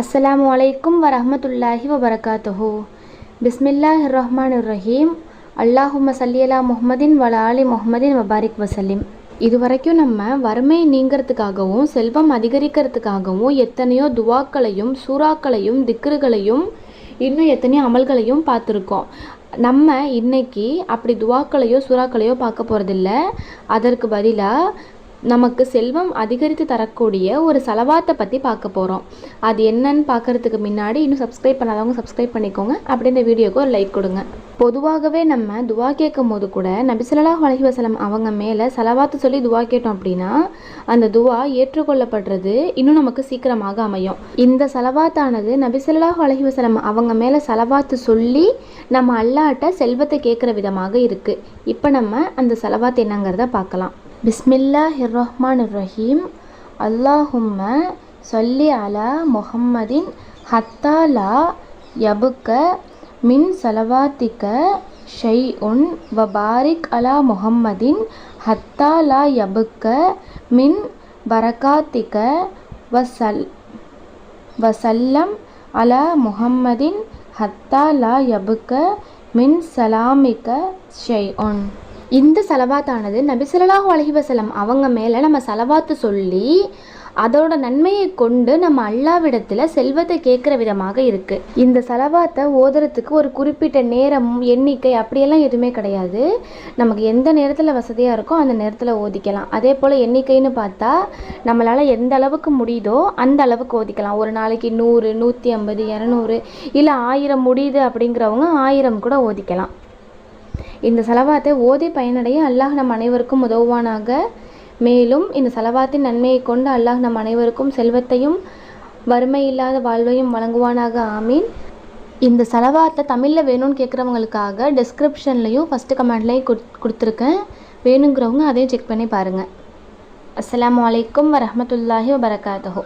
அஸ்ஸலாமு அலைக்கும் வரமத்துல்லாஹி வபரகாத்துஹு பிஸ்மில்லாஹ் ரஹ்மான் ரஹீம் அல்லாஹும சல்லியலா முஹமதின் வல அலி முஹம்மதின் வபாரிக் வசலிம் இது வரைக்கும் நம்ம வறுமை நீங்கிறதுக்காகவும் செல்வம் அதிகரிக்கிறதுக்காகவும் எத்தனையோ துவாக்களையும் சூறாக்களையும் திக்ருகளையும் இன்னும் எத்தனையோ அமல்களையும் பார்த்துருக்கோம். நம்ம இன்னைக்கு அப்படி துவாக்களையோ சுறாக்களையோ பார்க்க போகிறதில்ல அதற்கு பதிலாக நமக்கு செல்வம் அதிகரித்து தரக்கூடிய ஒரு செலவாத்தை பற்றி பார்க்க போகிறோம் அது என்னன்னு பார்க்கறதுக்கு முன்னாடி இன்னும் சப்ஸ்கிரைப் பண்ணாதவங்க சப்ஸ்கிரைப் பண்ணிக்கோங்க. அப்படி இந்த வீடியோக்கு ஒரு லைக் கொடுங்க. பொதுவாகவே நம்ம துவா கேட்கும் போது கூட நபிசுல்லா அலைஹி வசலம் அவங்க மேலே செலவாத்து சொல்லி துவா கேட்டோம் அப்படின்னா அந்த துவா ஏற்றுக்கொள்ளப்படுறது இன்னும் நமக்கு சீக்கிரமாக அமையும். இந்த செலவாத்தானது நபிசுல்லா அலைஹி வசலம் அவங்க மேலே செலவாத்து சொல்லி நம்ம அல்லாட்ட செல்வத்தை கேட்குற விதமாக இருக்குது இப்போ நம்ம அந்த செலவாத்து என்னங்கிறத பார்க்கலாம். பிஸ்மில்லாஹிர் ரஹ்மான் ரஹீம் அல்லாஹும்ம சொல்லி அலா முஹம்மதின் ஹத்தா லா யபுக்க மின் சலவாத்திக்க ஷை உன் வபாரிக் அலா முஹம்மதின் ஹத்தா லா யபுக்க மின் பரகாத்திக்க வசல் வசல்லம் அலா முஹம்மதின் ஹத்தாலா யபுக்க மின் சலாமிக்க ஷை உன் இந்த செலவாத்தானது நபிசல்லாஹு அலைஹி வஸல்லம் அவங்க மேலே நம்ம செலவாத்து சொல்லி அதோட நன்மையை கொண்டு நம்ம அல்லாவிடத்தில் செல்வத்தை கேட்குற விதமாக இருக்குது இந்த செலவாத்தை ஓதுறதுக்கு ஒரு குறிப்பிட்ட நேரம் எண்ணிக்கை அப்படியெல்லாம் எதுவுமே கிடையாது. நமக்கு எந்த நேரத்தில் வசதியாக இருக்கோ அந்த நேரத்தில் ஓதிக்கலாம். அதே போல் எண்ணிக்கைன்னு பார்த்தா நம்மளால் எந்த அளவுக்கு முடியுதோ அந்த அளவுக்கு ஓதிக்கலாம். ஒரு நாளைக்கு நூறு நூற்றி ஐம்பது இரநூறு இல்லை ஆயிரம் முடியுது அப்படிங்கிறவங்க ஆயிரம் கூட ஓதிக்கலாம். இந்த செலவாத்தை ஓதி பயனடைய அல்லாஹ் நம் அனைவருக்கும் உதவுவானாக. மேலும் இந்த செலவாத்தின் நன்மையை கொண்டு அல்லாஹ் நம் அனைவருக்கும் செல்வத்தையும் வறுமை இல்லாத வாழ்வையும் வழங்குவானாக. ஆமீன். இந்த செலவாத்தை தமிழில் வேணும்னு கேட்குறவங்களுக்காக டிஸ்கிரிப்ஷன்லையும் ஃபஸ்ட்டு கமெண்ட்லையும் கொடுத்துருக்கேன். வேணுங்கிறவங்க அதையும் செக் பண்ணி பாருங்கள் அஸ்லாம் அலைக்கும் வரமத்துல்லாஹி வபரகாத்தஹோ.